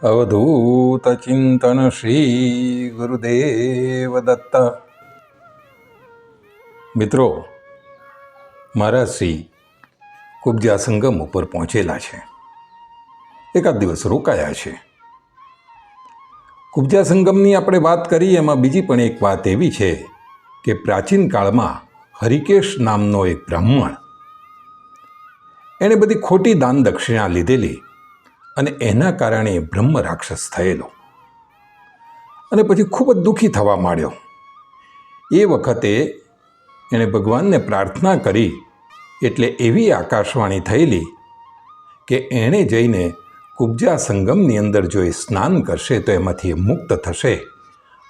અવધૂત ચિંતન શ્રી ગુરુદેવ મિત્રો મારા શ્રી કુબજા સંગમ ઉપર પહોંચેલા છે એકાદ દિવસ રોકાયા છે કુબજા સંગમની આપણે વાત કરી એમાં બીજી પણ એક વાત એવી છે કે પ્રાચીન કાળમાં હરિકેશ નામનો એક બ્રાહ્મણ એણે બધી ખોટી દાન દક્ષિણા લીધેલી અને એના કારણે બ્રહ્મ રાક્ષસ થયેલો. અને પછી ખૂબ જ દુઃખી થવા માંડ્યો. એ વખતે એણે ભગવાનને પ્રાર્થના કરી, એટલે એવી આકાશવાણી થયેલી કે એણે જઈને કુબજા સંગમની અંદર જો એ સ્નાન કરશે તો એમાંથી એ મુક્ત થશે.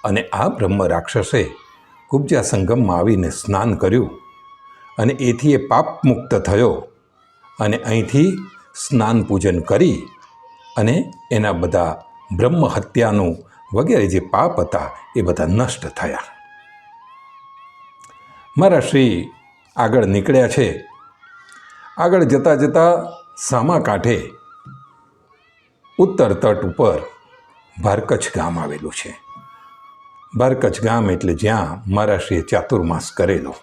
અને આ બ્રહ્મ રાક્ષસે કુબજા સંગમમાં આવીને સ્નાન કર્યું અને એથી એ પાપ મુક્ત થયો. અને અહીંથી સ્નાન પૂજન કરી અને એના બધા બ્રહ્મ હત્યાનું વગેરે જે પાપ હતા, એ બધા નષ્ટ થયા. મારા શ્રી આગળ નીકળ્યા છે. આગળ જતાં જતાં સામા કાંઠે ઉત્તર તટ ઉપર ભારકચ્છ ગામ આવેલું છે. ભારકચ્છ ગામ એટલે જ્યાં મહારાષ્ટ્રીય ચાતુર્માસ કરેલો,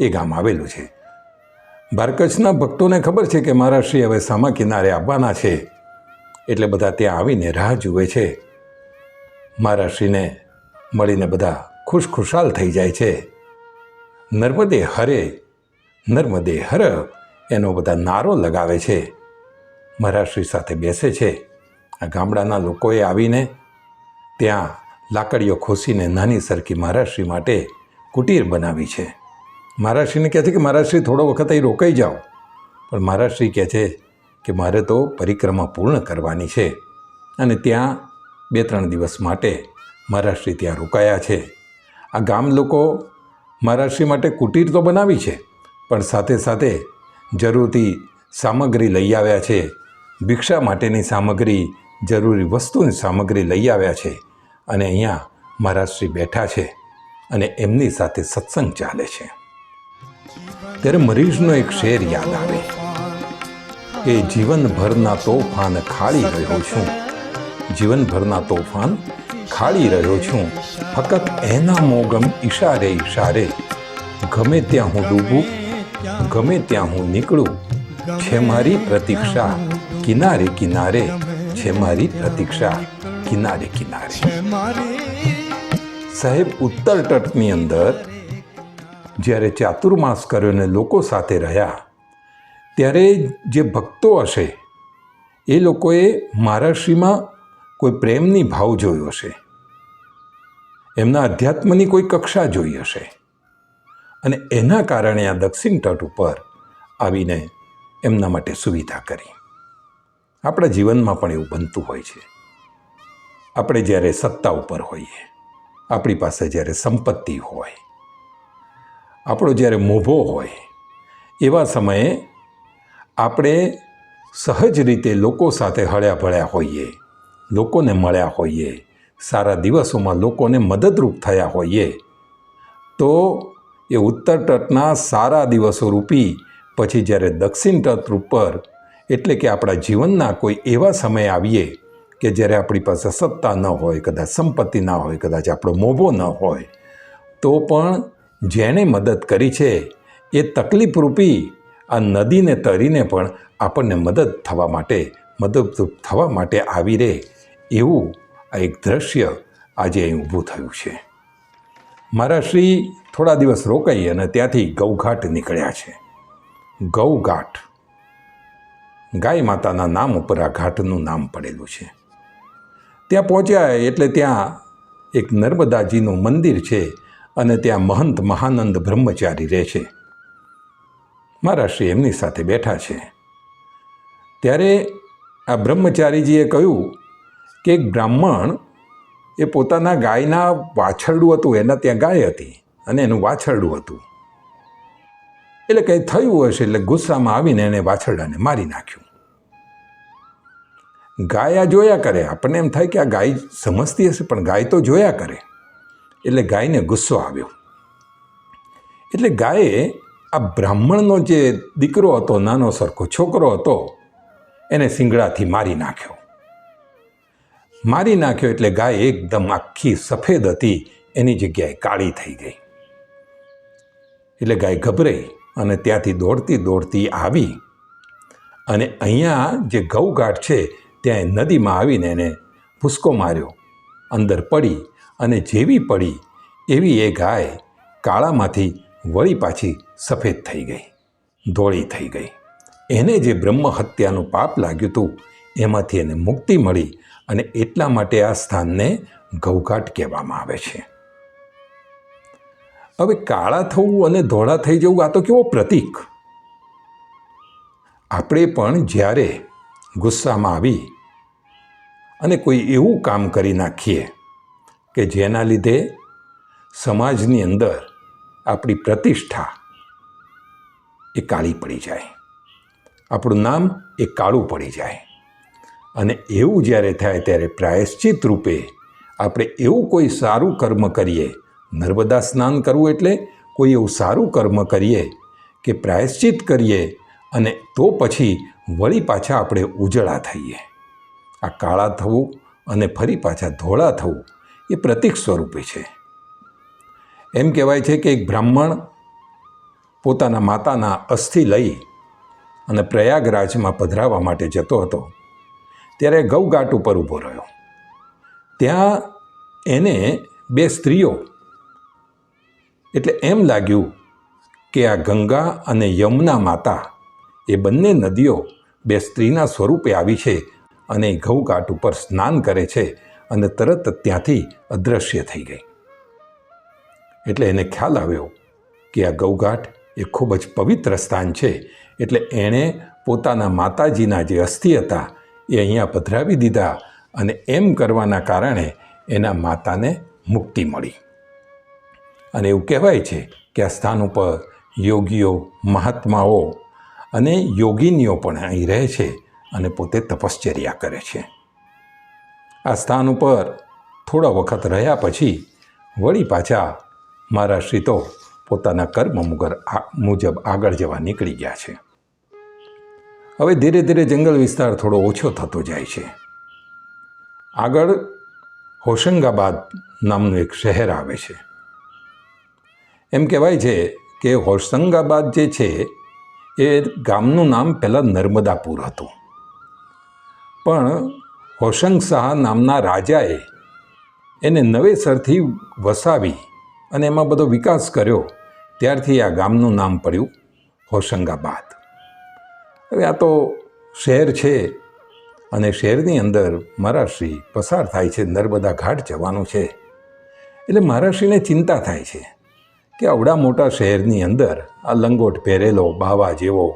એ ગામ આવેલું છે. ભારકચ્છના ભક્તોને ખબર છે કે મહારાષ્ટ્રી હવે સામા કિનારે આવવાના છે. એટલે બધા ત્યાં આવીને રાહ જુએ છે. મહારાષ્ટ્રીને મળીને બધા ખુશ ખુશાલ થઈ જાય છે. નર્મદે હરે, નર્મદે હર એનો બધા નારો લગાવે છે. મહારાષ્ટ્રી સાથે બેસે છે. આ ગામડાના લોકોએ આવીને ત્યાં લાકડીઓ ખોસીને નાની સરખી મહારાશ્રી માટે કુટીર બનાવી છે. મહારાશ્રીને કહે છે કે મહારાશ્રી થોડો વખત અહીં રોકાઈ જાઓ. પણ મહારાશ્રી કહે છે કે મારે તો પરિક્રમા પૂર્ણ કરવાની છે અને ત્યાં બે ત્રણ દિવસ માટે મહારાષ્ટ્રી ત્યાં રોકાયા છે. આ ગામ લોકો મહારાષ્ટ્રી માટે કુટીર તો બનાવી છે, પણ સાથે સાથે જરૂરથી સામગ્રી લઈ આવ્યા છે. ભિક્ષા માટેની સામગ્રી, જરૂરી વસ્તુની સામગ્રી લઈ આવ્યા છે અને અહીંયા મહારાષ્ટ્રી બેઠા છે અને એમની સાથે સત્સંગ ચાલે છે. ત્યારે મરીઝનો એક શેર યાદ આવે. કે જીવનભરના તોફાન ખાળી રહ્યો છું. જીવનભરના તોફાન ખાળી રહ્યો છું. ફક્ત એના મોગમ ઈશારે ઈશારે. ગમે ત્યાં હું ડૂબું, ગમે ત્યાં હું નીકળું, છે મારી પ્રતીક્ષા કિનારે કિનારે, છે મારી પ્રતીક્ષા કિનારે કિનારે. સાહેબ, ઉત્તર તટની અંદર જ્યારે ચાતુર્માસ કર્યો ને લોકો સાથે રહ્યા ત્યારે જે ભક્તો હશે, એ લોકોએ મહારાષ્ટ્રીમાં કોઈ પ્રેમની ભાવ જોયો હશે. એમના અધ્યાત્મની કોઈ કક્ષા જોઈ હશે. અને એના કારણે આ દક્ષિણ તટ ઉપર આવીને એમના માટે સુવિધા કરી. આપણા જીવનમાં પણ એવું બનતું હોય છે. આપણે જ્યારે સત્તા ઉપર હોઈએ, આપણી પાસે જ્યારે સંપત્તિ હોય, આપણો જ્યારે મોભો હોય, એવા સમયે આપણે સહજ રીતે લોકો સાથે હળ્યા ભળ્યા હોઈએ, લોકોને મળ્યા હોઈએ, સારા દિવસોમાં લોકોને મદદરૂપ થયા હોઈએ, તો એ ઉત્તર તટના સારા દિવસો રૂપી, પછી જ્યારે દક્ષિણ તટ ઉપર, એટલે કે આપણા જીવનના કોઈ એવા સમય આવીએ કે જ્યારે આપણી પાસે સત્તા ન હોય, કદાચ સંપત્તિ ના હોય, કદાચ આપણો મોભો ન હોય, તો પણ જેણે મદદ કરી છે, એ તકલીફરૂપી આ નદીને તરીને પણ આપણને મદદ થવા માટે, મદદરૂપ થવા માટે આવી રહે એવું આ એક દ્રશ્ય આજે અહીં ઊભું થયું છે. મારા શ્રી થોડા દિવસ રોકાઈ અને ત્યાંથી ગૌઘાટ નીકળ્યા છે. ગૌઘાટ. ગાય માતાના નામ ઉપર આ ઘાટનું નામ પડેલું છે. ત્યાં પહોંચ્યા એટલે ત્યાં એક નર્મદાજીનું મંદિર છે અને ત્યાં મહંત મહાનંદ બ્રહ્મચારી રહે છે. મહારાષ્ટ્રી એમની સાથે બેઠા છે. ત્યારે આ બ્રહ્મચારીજીએ કહ્યું કે બ્રાહ્મણ એ પોતાના ગાયના વાછરડું હતું, એના ત્યાં ગાય હતી અને એનું વાછરડું હતું. એટલે કંઈ થયું હશે એટલે ગુસ્સામાં આવીને એને વાછરડાને મારી નાખ્યું. ગાય આ જોયા કરે, આપણને એમ થાય કે આ ગાય સમજતી હશે, પણ ગાય તો જોયા કરે. એટલે ગાયને ગુસ્સો આવ્યો. એટલે ગાયે આ બ્રાહ્મણનો જે દીકરો હતો, નાનો સરખો છોકરો હતો, એને સિંગડાથી મારી નાખ્યો. મારી નાખ્યો એટલે ગાય એકદમ આખી સફેદ હતી, એની જગ્યાએ કાળી થઈ ગઈ. એટલે ગાય ગભરાઈ અને ત્યાંથી દોડતી દોડતી આવી અને અહીંયા જે ગૌઘાટ છે, ત્યાં નદીમાં આવીને એને ભૂસકો માર્યો, અંદર પડી અને જેવી પડી એવી એ ગાય કાળામાંથી વળી પાછી સફેદ થઈ ગઈ, ધોળી થઈ ગઈ. એને જે બ્રહ્મ હત્યાનું પાપ લાગ્યું હતું, એમાંથી એને મુક્તિ મળી અને એટલા માટે આ સ્થાનને ઘઉઘાટ કહેવામાં આવે છે. હવે કાળા થવું અને ધોળા થઈ જવું આ તો કેવો પ્રતીક? આપણે પણ જ્યારે ગુસ્સામાં આવી અને કોઈ એવું કામ કરી નાખીએ કે જેના લીધે સમાજની અંદર આપણી પ્રતિષ્ઠા એ કાળી પડી જાય. આપણું નામ એ કાળું પડી જાય. અને એવું જ્યારે થાય ત્યારે પ્રાયશ્ચિત રૂપે આપણે એવું કોઈ સારું કર્મ કરીએ. નર્મદા સ્નાન કરવું એટલે કોઈ એવું સારું કર્મ કરીએ કે પ્રાયશ્ચિત કરીએ અને તો પછી વળી પાછા આપણે ઉજળા થઈએ. આ કાળા થવું અને ફરી પાછા ધોળા થવું એ પ્રતીક સ્વરૂપે છે. એમ કહેવાય છે કે એક બ્રાહ્મણ પોતાના માતાના અસ્થિ લઈ અને પ્રયાગરાજમાં પધરાવવા માટે જતો હતો. ત્યારે ગૌઘાટ ઉપર ઊભો રહ્યો. ત્યાં એને બે સ્ત્રીઓ એટલે એમ લાગ્યું કે આ ગંગા અને યમુના માતા એ બંને નદીઓ બે સ્ત્રીના સ્વરૂપે આવી છે અને એ ગૌઘાટ ઉપર સ્નાન કરે છે અને તરત ત્યાંથી અદૃશ્ય થઈ ગઈ. એટલે એને ખ્યાલ આવ્યો કે આ ગૌઘાટ એ ખૂબ જ પવિત્ર સ્થાન છે, એટલે એણે પોતાના માતાજીના જે અસ્થિ હતા એ અહીંયા પધરાવી દીધા અને એમ કરવાના કારણે એના માતાને મુક્તિ મળી. અને એવું કહેવાય છે કે આ સ્થાન ઉપર યોગીઓ, મહાત્માઓ અને યોગિનીઓ પણ અહીં રહે છે અને પોતે તપશ્ચર્યા કરે છે. આ સ્થાન ઉપર થોડા વખત રહ્યા પછી વળી પાછા મારા શ્રી તો પોતાના કર્મ મુગર મુજબ આગળ જવા નીકળી ગયા છે. હવે ધીરે ધીરે જંગલ વિસ્તાર થોડો ઓછો થતો જાય છે. આગળ હોશંગાબાદ નામનું એક શહેર આવે છે. એમ કહેવાય છે કે હોશંગાબાદ જે છે, એ ગામનું નામ પહેલાં નર્મદાપુર હતું. પણ હોશંગ શાહ નામના રાજાએ એને નવેસરથી વસાવી અને એમાં બધો વિકાસ કર્યો, ત્યારથી આ ગામનું નામ પડ્યું હોશંગાબાદ. હવે આ તો શહેર છે અને શહેરની અંદર મહારાષ્ટ્રી પસાર થાય છે, નર્મદા ઘાટ જવાનું છે. એટલે મહારાષ્ટ્રીને ચિંતા થાય છે કે આવડા મોટા શહેરની અંદર આ લંગોટ પહેરેલો, બાવા જેવો,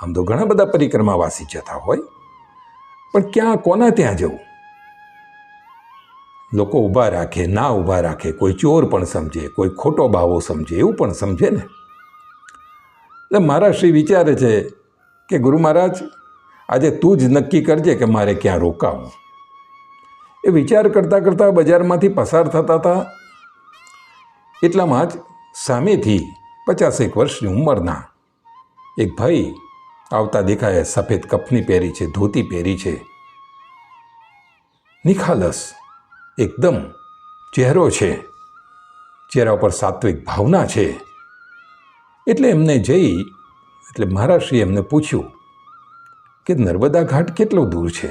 આમ તો ઘણા બધા પરિક્રમાવાસી જતા હોય. પણ ક્યાં, કોના ત્યાં જવું? લોકો ઊભા રાખે, ના ઊભા રાખે, કોઈ ચોર પણ સમજે, કોઈ ખોટો બાવો સમજે, એવું પણ સમજે ને? એટલે મારા શ્રી વિચારે છે કે ગુરુ મહારાજ, આજે તું જ નક્કી કરજે કે મારે ક્યાં રોકાવું. એ વિચાર કરતાં કરતાં બજારમાંથી પસાર થતા હતા. એટલામાં જ સામેથી પચાસેક વર્ષની ઉંમરના એક ભાઈ આવતા દેખાય, સફેદ કફની પહેરી છે, ધોતી પહેરી છે. નિખાલસ એકદમ ચહેરો છે. ચહેરા ઉપર સાત્વિક ભાવના છે. એટલે એમને જઈ, એટલે મહારાષ્ટ્રીએ એમને પૂછ્યું કે નર્મદા ઘાટ કેટલો દૂર છે?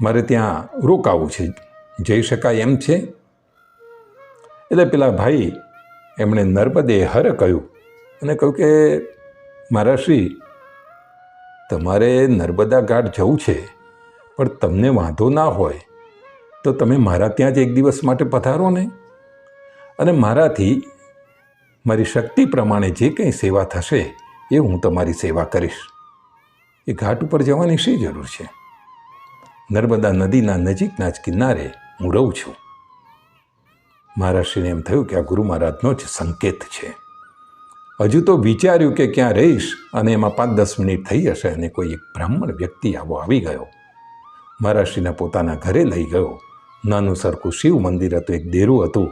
મારે ત્યાં રોકાવું છે. જઈ શકાય એમ છે? એટલે પેલા ભાઈ એમણે નર્મદે હર કહ્યું અને કહ્યું કે મહારાશ્રી તમારે નર્મદા ઘાટ જવું છે, પણ તમને વાંધો ના હોય. તો તમે મારા ત્યાં જ એક દિવસ માટે પધારો ને. અને મારાથી મારી શક્તિ પ્રમાણે જે કંઈ સેવા થશે એ હું તમારી સેવા કરીશ. એ ઘાટ ઉપર જવાની શી જરૂર છે? નર્મદા નદીના નજીકના જ કિનારે હું રહું છું. મહારાષ્ટ્રીને એમ થયું કે આ ગુરુ મહારાજનો જ સંકેત છે. હજુ તો વિચાર્યું કે ક્યાં રહીશ અને એમાં પાંચ દસ મિનિટ થઈ હશે અને કોઈ એક બ્રાહ્મણ વ્યક્તિ આવો આવી ગયો. મહારાષ્ટ્રીના પોતાના ઘરે લઈ ગયો. નાનું સરખું શિવ મંદિર હતું, એક દેરું હતું.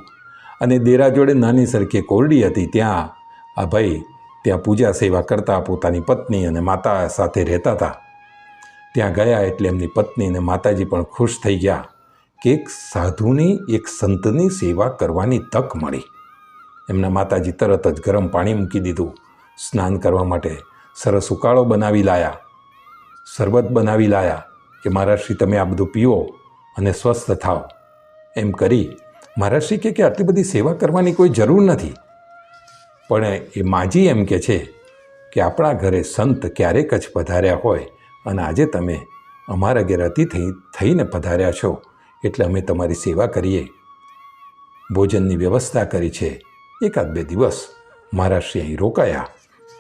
અને દેરા જોડે નાની સરખી કોરડી હતી, ત્યાં આ ભાઈ ત્યાં પૂજા સેવા કરતા, પોતાની પત્ની અને માતા સાથે રહેતા હતા. ત્યાં ગયા એટલે એમની પત્ની અને માતાજી પણ ખુશ થઈ ગયા કે એક સાધુની, એક સંતની સેવા કરવાની તક મળી. એમના માતાજી તરત જ ગરમ પાણી મૂકી દીધું, સ્નાન કરવા માટે. સરસ ઉકાળો બનાવી લાયા. શરબત બનાવી લાયા કે મહારાજશ્રી તમે આ બધું પીઓ. અને સ્વસ્થ થાઓ. એમ કરી મહારાજશ્રી કહે કે આટલી બધી સેવા કરવાની કોઈ જરૂર નથી. પણ એ માજી એમ કે છે કે આપણા ઘરે સંત ક્યારેક જ પધાર્યા હોય અને આજે તમે અમારા ઘેર અતિથિ થઈને પધાર્યા છો એટલે અમે તમારી સેવા કરીએ. ભોજનની વ્યવસ્થા કરી છે. એકાદ બે દિવસ મહારાજશ્રી અહીં રોકાયા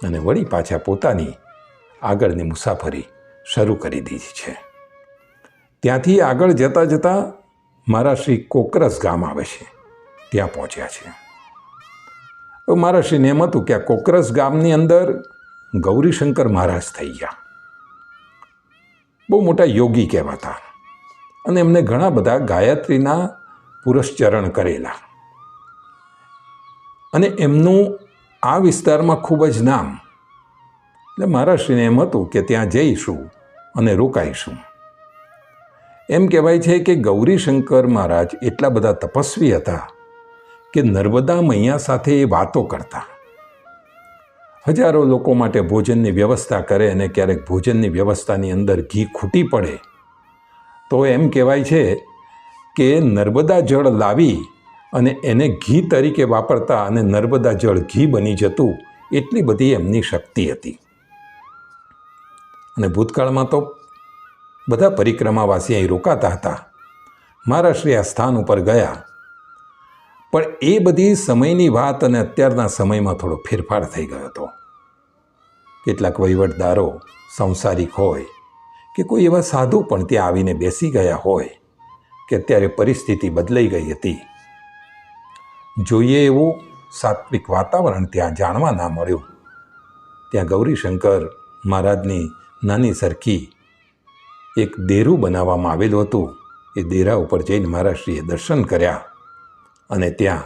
અને વળી પાછા પોતાની આગળની મુસાફરી શરૂ કરી દીધી છે. ત્યાંથી આગળ જતાં જતાં મારા શ્રી કોકરસ ગામ આવે છે. ત્યાં પહોંચ્યા છે. મારા શ્રીને એમ હતું કે આ કોકરસ ગામની અંદર ગૌરીશંકર મહારાજ થઈ ગયા. બહુ મોટા યોગી કહેવાતા અને એમને ઘણા બધા ગાયત્રીના પુરસ્ચરણ કરેલા. અને એમનું આ વિસ્તારમાં ખૂબ જ નામ. એટલે મહારાષ્ટ્રીને એમ હતું કે ત્યાં જઈશું અને રોકાઈશું. એમ કહેવાય છે કે ગૌરીશંકર મહારાજ એટલા બધા તપસ્વી હતા કે નર્મદા મૈયા સાથે એ વાતો કરતા. હજારો લોકો માટે ભોજનની વ્યવસ્થા કરે અને ક્યારેક ભોજનની વ્યવસ્થાની અંદર ઘી ખૂટી પડે. તો એમ કહેવાય છે કે નર્મદા જળ લાવી અને એને ઘી તરીકે વાપરતા અને નર્મદા જળ ઘી બની જતું એટલી બધી એમની શક્તિ હતી. અને ભૂતકાળમાં તો બધા પરિક્રમાવાસી અહીં રોકાતા હતા. મહારાષ્ટ્રી આ સ્થાન ઉપર ગયા. પણ એ બધી સમયની વાત અને અત્યારના સમયમાં થોડો ફેરફાર થઈ ગયો હતો. કેટલાક વહીવટદારો સંસારિક હોય કે કોઈ એવા સાધુ પણ ત્યાં આવીને બેસી ગયા હોય કે અત્યારે પરિસ્થિતિ બદલાઈ ગઈ હતી. જોઈએ એવું સાત્વિક વાતાવરણ ત્યાં જાણવા ના મળ્યું. ત્યાં ગૌરીશંકર મહારાજની નાની સરખી એક દેરું બનાવવામાં આવેલું હતું. એ દેરા ઉપર જઈને મહારાજશ્રીએ દર્શન કર્યા અને ત્યાં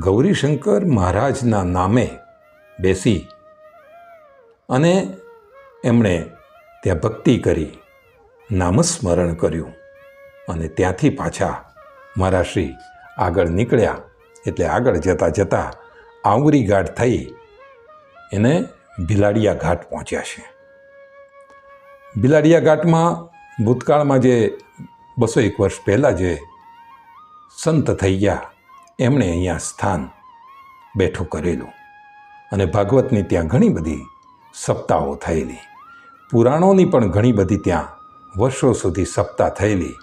ગૌરીશંકર મહારાજના નામે બેસી અને એમણે ત્યાં ભક્તિ કરી, નામસ્મરણ કર્યું અને ત્યાંથી પાછા મહારાજશ્રી આગળ નીકળ્યા. એટલે આગળ જતાં જતાં આંગરી ઘાટ થઈ એને ભિલાડિયા ઘાટ પહોંચ્યા છે. ભિલાડિયા ઘાટમાં ભૂતકાળમાં જે બસો એક વર્ષ પહેલાં જે સંત થઈ ગયા, એમણે અહીંયા સ્થાન બેઠું કરેલું. અને ભાગવતની ત્યાં ઘણી બધી સપ્તાહો થયેલી. પુરાણોની પણ ઘણી બધી ત્યાં વર્ષો સુધી સપ્તાહ થયેલી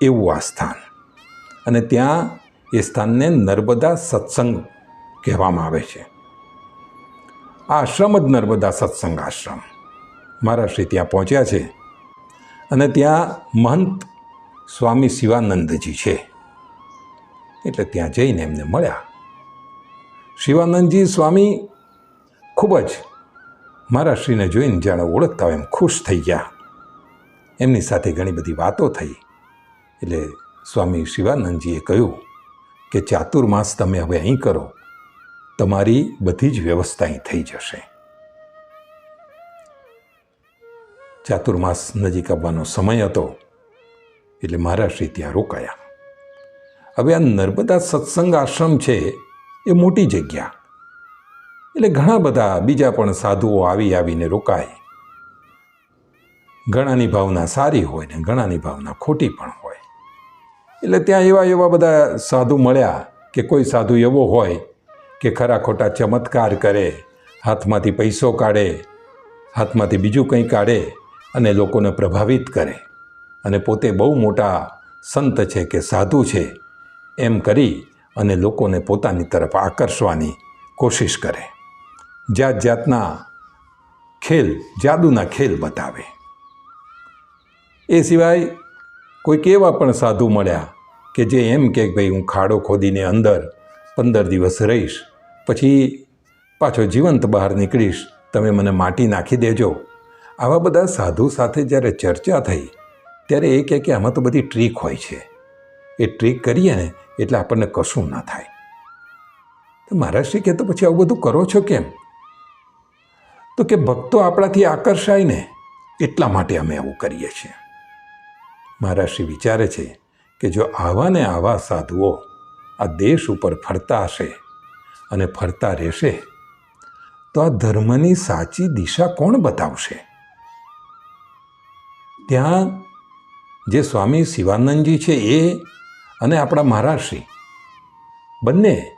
એવું આ સ્થાન. અને ત્યાં એ સ્થાનને નર્મદા સત્સંગ કહેવામાં આવે છે. આશ્રમ જ નર્મદા સત્સંગ આશ્રમ. મહારાષ્ટ્રી ત્યાં પહોંચ્યા છે અને ત્યાં મહંત સ્વામી શિવાનંદજી છે. એટલે ત્યાં જઈને એમને મળ્યા. શિવાનંદજી સ્વામી ખૂબ જ મહારાષ્ટ્રીને જોઈને જાણે ઓળખતા હોય એમ ખુશ થઈ ગયા. એમની સાથે ઘણી બધી વાતો થઈ. એટલે સ્વામી શિવાનંદજીએ કહ્યું કે ચાતુર્માસ તમે હવે અહીં કરો. તમારી બધી જ વ્યવસ્થા અહીં થઈ જશે. ચાતુર્માસ નજીક આવવાનો સમય હતો એટલે મહારાષ્ટ્રી ત્યાં રોકાયા. હવે આ નર્મદા સત્સંગ આશ્રમ છે એ મોટી જગ્યા. એટલે ઘણા બધા બીજા પણ સાધુઓ આવી આવીને રોકાય. ઘણાની ભાવના સારી હોય ને ઘણાની ભાવના ખોટી પણ હોય. એટલે ત્યાં એવા એવા બધા સાધુ મળ્યા કે કોઈ સાધુ એવો હોય કે ખરા ખોટા ચમત્કાર કરે, હાથમાંથી પૈસો કાઢે, હાથમાંથી બીજું કંઈ કાઢે અને લોકોને પ્રભાવિત કરે. અને પોતે બહુ મોટા સંત છે કે સાધુ છે, એમ કરી અને લોકોને પોતાની તરફ આકર્ષવાની કોશિશ કરે. જાત જાતના ખેલ, જાદુના ખેલ બતાવે. એ સિવાય કોઈક એવા પણ સાધુ મળ્યા કે જે એમ કે ભાઈ હું ખાડો ખોદીને અંદર પંદર દિવસ રહીશ, પછી પાછો જીવંત બહાર નીકળીશ, તમે મને માટી નાખી દેજો. આવા બધા સાધુ સાથે જ્યારે ચર્ચા થઈ, ત્યારે એ કહે કે આમાં તો બધી ટ્રીક હોય છે. એ ટ્રીક કરીએ ને એટલે આપણને કશું ના થાય. તો મહારાષ્ટ્રી કહે, તો પછી આવું બધું કરો છો કેમ? તો કે, ભક્તો આપણાથી આકર્ષાય ને, એટલા માટે અમે આવું કરીએ છીએ. મહારાષ્ટ્રી વિચારે છે કે જો આવા ને આવા સાધુઓ આ દેશ ઉપર ફરતા હશે અને ફરતા રહેશે, તો આ ધર્મની સાચી દિશા કોણ બતાવશે? ત્યાં જે સ્વામી શિવાનંદજી છે એ અને આપણા મહારાષ્ટ્રી બંને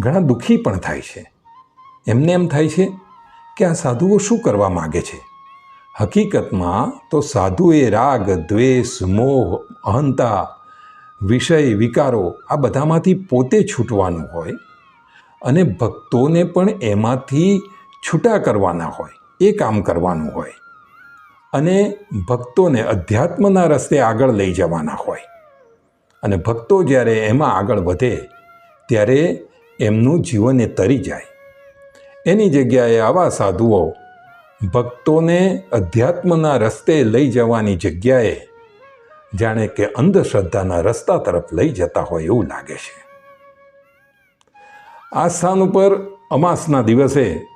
ઘણા દુઃખી પણ થાય છે. એમને એમ થાય છે કે આ સાધુઓ શું કરવા માગે છે? હકીકતમાં તો સાધુએ રાગ, દ્વેષ, મોહ, અહંતા, વિષય, વિકારો આ બધામાંથી પોતે છૂટવાનું હોય અને ભક્તોને પણ એમાંથી છૂટા કરવાના હોય, એ કામ કરવાનું હોય. અને ભક્તોને અધ્યાત્મના રસ્તે આગળ લઈ જવાના હોય. અને ભક્તો જ્યારે એમાં આગળ વધે, ત્યારે એમનું જીવન એ તરી જાય. એની જગ્યાએ આવા સાધુઓ ભક્તોને અધ્યાત્મના રસ્તે લઈ જવાની જગ્યાએ જાણે કે અંધશ્રદ્ધાના રસ્તા તરફ લઈ જતા હોય એવું લાગે છે. આ સ્થાન ઉપર અમાસના દિવસે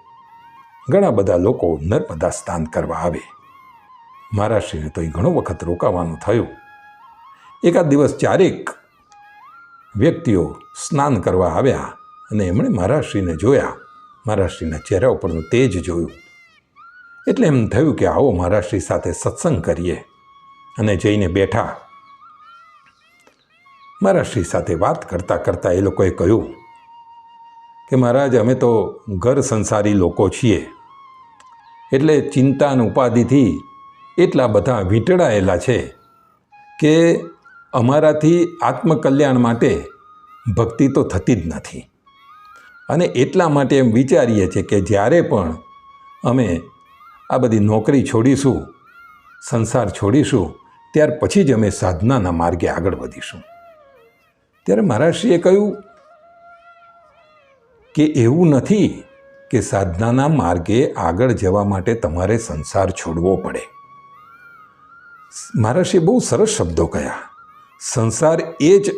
ઘણા બધા લોકો નર્મદા સ્નાન કરવા આવે. મહારાષ્ટ્રીને તો એ ઘણો વખત રોકાવાનું થયું. એકાદ દિવસ ચારેક વ્યક્તિઓ સ્નાન કરવા આવ્યા અને એમણે મહારાષ્ટ્રીને જોયા. મહારાષ્ટ્રીના ચહેરા ઉપરનું તેજ જોયું. એટલે એમ થયું કે આવો મહારાષ્ટ્રી સાથે સત્સંગ કરીએ અને જઈને બેઠા. મહારાષ્ટ્રી સાથે વાત કરતાં કરતાં એ લોકોએ કહ્યું કે મહારાજ, અમે તો ઘર સંસારી લોકો છીએ. એટલે ચિંતા ઉપાધિથી એટલા બધા વીંટળાયેલા છે કે અમારાથી આત્મકલ્યાણ માટે ભક્તિ તો થતી જ નથી. અને એટલા માટે એમ વિચારીએ છીએ કે જ્યારે પણ અમે આ બધી નોકરી છોડીશું, સંસાર છોડીશું, ત્યાર પછી જ અમે સાધનાના માર્ગે આગળ વધીશું. ત્યારે મહારાષ્ટ્રીએ કહ્યું કે એવું નથી કે સાધનાના માર્ગે આગળ જવા માટે તમારે સંસાર છોડવો પડે. મહારાષ્ટ્રીએ બહુ સરસ શબ્દો કયા. સંસાર એ જ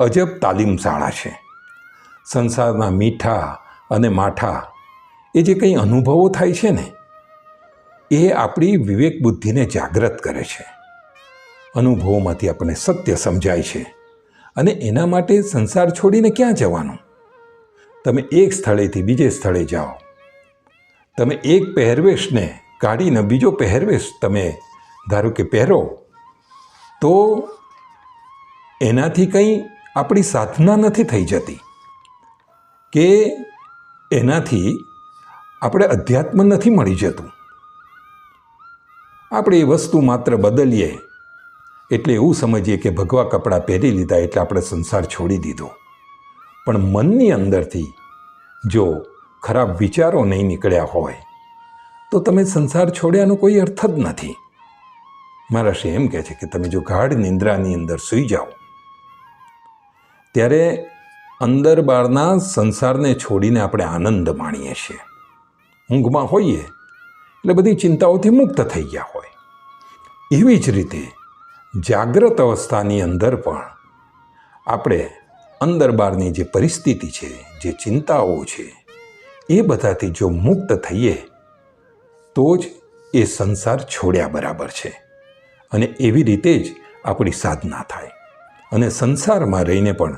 અજબ તાલીમ શાળા છે. સંસારમાં મીઠા અને માઠા એ જે કંઈ અનુભવો થાય છે ને, એ આપણી વિવેક બુદ્ધિને જાગૃત કરે છે. અનુભવોમાંથી આપણને સત્ય સમજાય છે અને એના માટે સંસાર છોડીને ક્યાં જવાનું? તમે એક સ્થળેથી બીજે સ્થળે જાઓ. તમે એક પહેરવેશને કાઢીને બીજો પહેરવેશ તમે ધારો કે પહેરો, તો એનાથી કંઈ આપણી સાધના નથી થઈ જતી કે એનાથી આપણે અધ્યાત્મ નથી મળી જતું. આપણે એ વસ્તુ માત્ર બદલીએ એટલે એવું સમજીએ કે ભગવા કપડાં પહેરી લીધા એટલે આપણે સંસાર છોડી દીધો. પણ મનની અંદરથી જો ખરાબ વિચારો નહીં નીકળ્યા હોય, તો તમે સંસાર છોડ્યાનો કોઈ અર્થ જ નથી. મહારાષ્ટ્રી એમ કહે છે કે તમે જો ગાઢ નિંદ્રાની અંદર સૂઈ જાઓ, ત્યારે અંદર બહારના સંસારને છોડીને આપણે આનંદ માણીએ છીએ. ઊંઘમાં હોઈએ, એટલે બધી ચિંતાઓથી મુક્ત થઈ ગયા હોય. એવી જ રીતે જાગ્રત અવસ્થાની અંદર પણ આપણે અંદર બહારની જે પરિસ્થિતિ છે, જે ચિંતાઓ છે, એ બધાથી જો મુક્ત થઈએ, તો જ એ સંસાર છોડ્યા બરાબર છે. અને એવી રીતે જ આપણી સાધના થાય. અને સંસારમાં રહીને પણ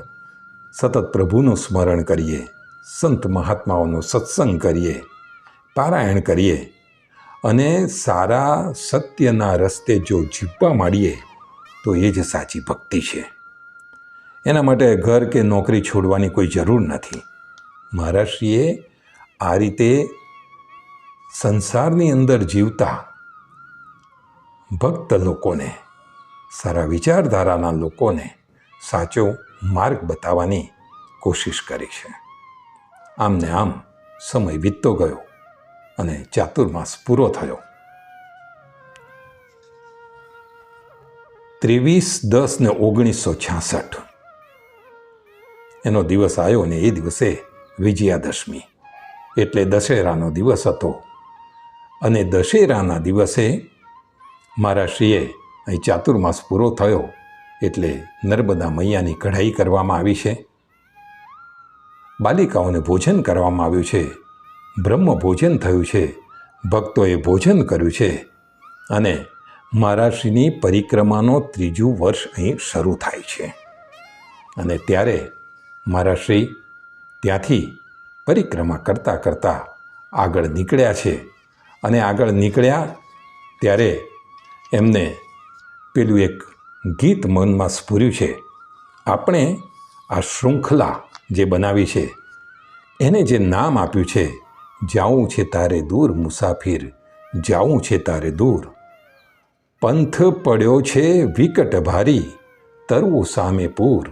સતત પ્રભુનું સ્મરણ કરીએ, સંત મહાત્માઓનો સત્સંગ કરીએ, પારાયણ કરીએ અને સારા સત્યના રસ્તે જો જીવવા માંડીએ, તો એ જ સાચી ભક્તિ છે. એના માટે ઘર કે નોકરી છોડવાની કોઈ જરૂર નથી. મહારાષ્ટ્રીએ આ રીતે સંસારની અંદર જીવતા ભક્ત લોકોને સારા વિચારધારાના લોકોને સાચો માર્ગ બતાવવાની કોશિશ કરી છે. આમ ને આમ સમય વીતતો ગયો અને ચાતુર્માસ પૂરો થયો. ત્રેવીસ દસ ને ઓગણીસો છાસઠ. એનો દિવસ આવ્યો ને એ દિવસે વિજયાદશમી. એટલે દશેરાનો દિવસ હતો. અને દશેરાના દિવસે મારા શ્રીએ અહીં ચાતુર્માસ પૂરો થયો એટલે નર્મદા મૈયાની કઢાઈ કરવામાં આવી છે. બાલિકાઓને ભોજન કરવામાં આવ્યું છે. બ્રહ્મ ભોજન થયું છે. ભક્તોએ ભોજન કર્યું છે. અને મહારાષ્ટ્રની પરિક્રમાનો ત્રીજું વર્ષ અહીં શરૂ થાય છે. અને ત્યારે મહારાષ્ટ્રી ત્યાંથી પરિક્રમા કરતાં કરતાં આગળ નીકળ્યા છે. અને આગળ નીકળ્યા ત્યારે એમને પેલું એક ગીત મનમાં સ્ફૂર્યું છે. આપણે આ શૃંખલા જે બનાવી છે, એને જે નામ આપ્યું છે, જાઉં છે તારે દૂર મુસાફિર, જાઉં છે તારે દૂર. પંથ પડ્યો છે વિકટ ભારી, તરવું સામે પૂર,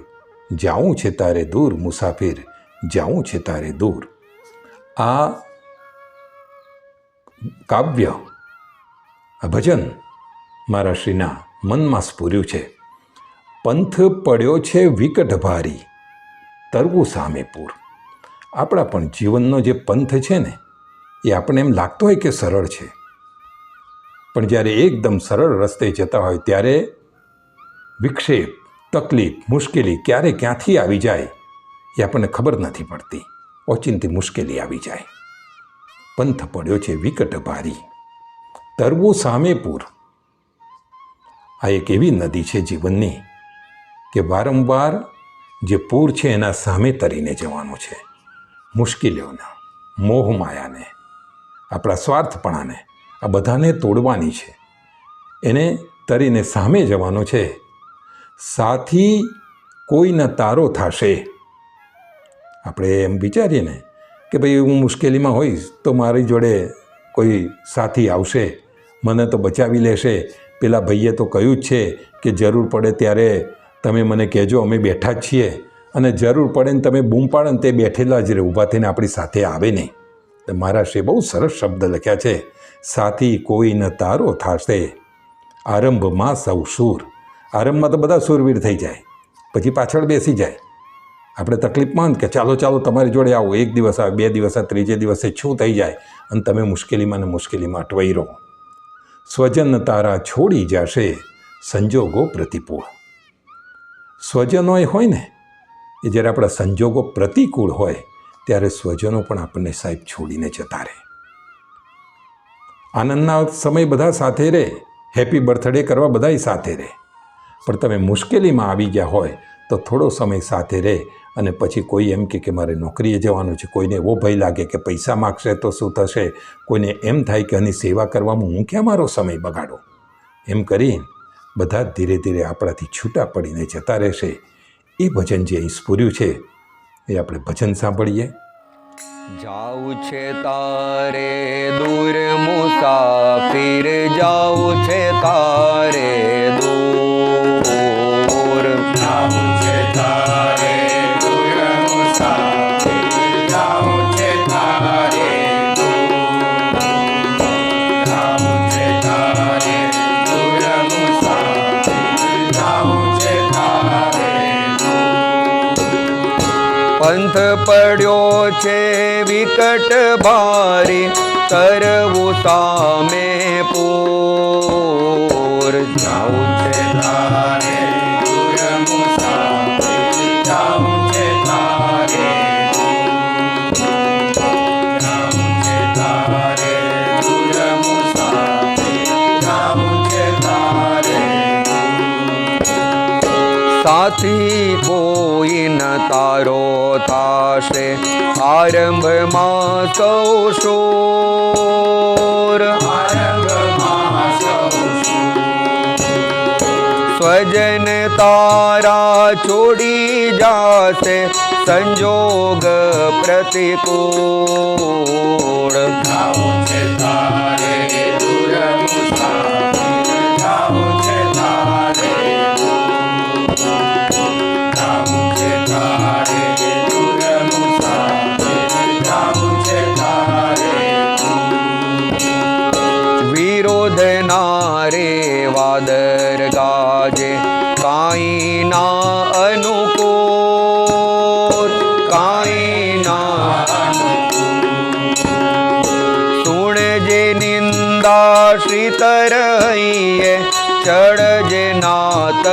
જાઉં છે તારે દૂર મુસાફિર, જાઉં છે તારે દૂર. આ કાવ્ય ભજન મારા શ્રીના મનમાં સ્ફુર્યું છે. પંથ પડ્યો છે વિકટ ભારી, તરવું સામે પૂર. આપણા પણ જીવનનો જે પંથ છે ને, એ આપણને એમ લાગતો હોય કે સરળ છે. પણ જ્યારે એકદમ સરળ રસ્તે જતા હોય ત્યારે વિક્ષેપ, તકલીફ, મુશ્કેલી ક્યારે ક્યાંથી આવી જાય, એ આપણને ખબર નથી પડતી. ઓચિંતી મુશ્કેલી આવી જાય. પંથ પડ્યો છે વિકટ ભારી, તરવું સામે પૂર. આ એક એવી નદી છે જીવનની કે વારંવાર જે પૂર છે એના સામે તરીને જવાનું છે. મુશ્કેલીઓના, મોહમાયાને, આપણા સ્વાર્થપણાને, આ બધાને તોડવાની છે. એને તરીને સામે જવાનો છે. સાથી કોઈના તારો થશે. આપણે એમ વિચારીએ ને કે ભાઈ હું મુશ્કેલીમાં હોઈશ તો મારી જોડે કોઈ સાથી આવશે, મને તો બચાવી લેશે પેલા ભાઈએ તો કહ્યું જ છે કે જરૂર પડે ત્યારે તમે મને કહેજો, અમે બેઠા જ છીએ. અને જરૂર પડે ને તમે બૂમ પાડો ને તે બેઠેલા જ રહે, ઊભા થઈને આપણી સાથે આવે નહીં. મહારાષ્ટ્રે બહુ સરસ શબ્દ લખ્યા છે, સાથી કોઈ ન તારો થાશે. આરંભમાં સૌ સૂર. આરંભમાં તો બધા સૂરવીર થઈ જાય. પછી પાછળ બેસી જાય. આપણે તકલીફમાં કે ચાલો ચાલો, તમારી જોડે આવો. એક દિવસ આવે, બે દિવસ આવે, ત્રીજે દિવસે શું થઈ જાય? અને તમે મુશ્કેલીમાં ને મુશ્કેલીમાં અટવાઈ રહો. સ્વજન તારા છોડી જશે સંજોગો પ્રતિકૂળ. સ્વજનોય હોય ને, એ જ્યારે આપણા સંજોગો પ્રતિકૂળ હોય, ત્યારે સ્વજનો પણ આપણને સાહેબ છોડીને જતા રહે. આનંદના સમય બધા સાથે રહે, હેપી બર્થડે કરવા બધાય સાથે રહે. પણ તમે મુશ્કેલીમાં આવી ગયા હોય, તો થોડો સમય સાથે રહે અને પછી કોઈ એમ કે કે મારે નોકરીએ જવાનું છે કોઈને એવો ભય લાગે કે પૈસા માગશે તો શું થશે? કોઈને એમ થાય કે આની સેવા કરવામાં હું ક્યાં મારો સમય બગાડો? એમ કરી બધા જ ધીરે ધીરે આપણાથી છૂટા પડીને જતા રહેશે. એ ભજન જે અહીં સ્ફુર્યું છે એ આપણે ભજન સાંભળીએ. જાઉં છે તારે દૂર મુસાફિર જાઉં છે તારે દૂર. જાઉં છે તારે પંથ પડ્યો છે વિકટ ભારી કરવું સામે પૂર થાશે આરંભમાં સૌ શોર સ્વજન તારા છોડી જાશે સંજોગ પ્રતિકૂળ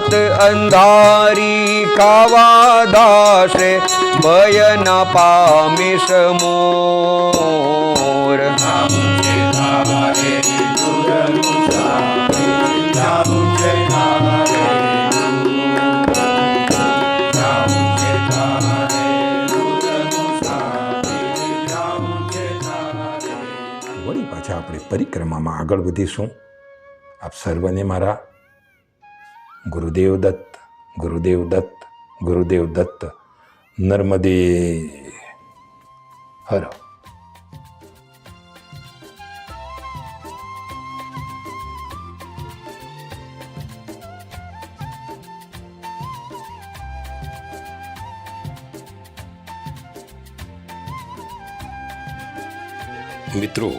રાત અંધારી કાવા દાશે ભય ન પામીશ મોર. વળી પાછા આપણે પરિક્રમામાં આગળ વધીશું. આપ સર્વને મારા ગુરુદેવ દત્ત ગુરુદેવ દત્ત ગુરુદેવ દત્ત. નર્મદે. હર મિત્રો,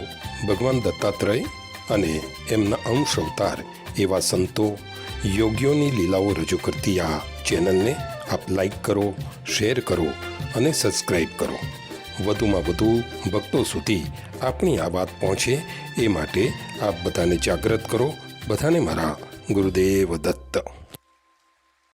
ભગવાન દત્તાત્રેય અને એમના અંશ અવતાર એવા સંતો યોગીઓની લીલાઓ રજૂ કરતી આ ચેનલને આપ લાઈક કરો, શેર કરો અને સબસ્ક્રાઈબ કરો. વધુમાં વધુ ભક્તો સુધી આપણી આ વાત પહોંચે એ માટે આપ બધાને જાગૃત કરો. બધાને મારા ગુરુદેવ દત્ત.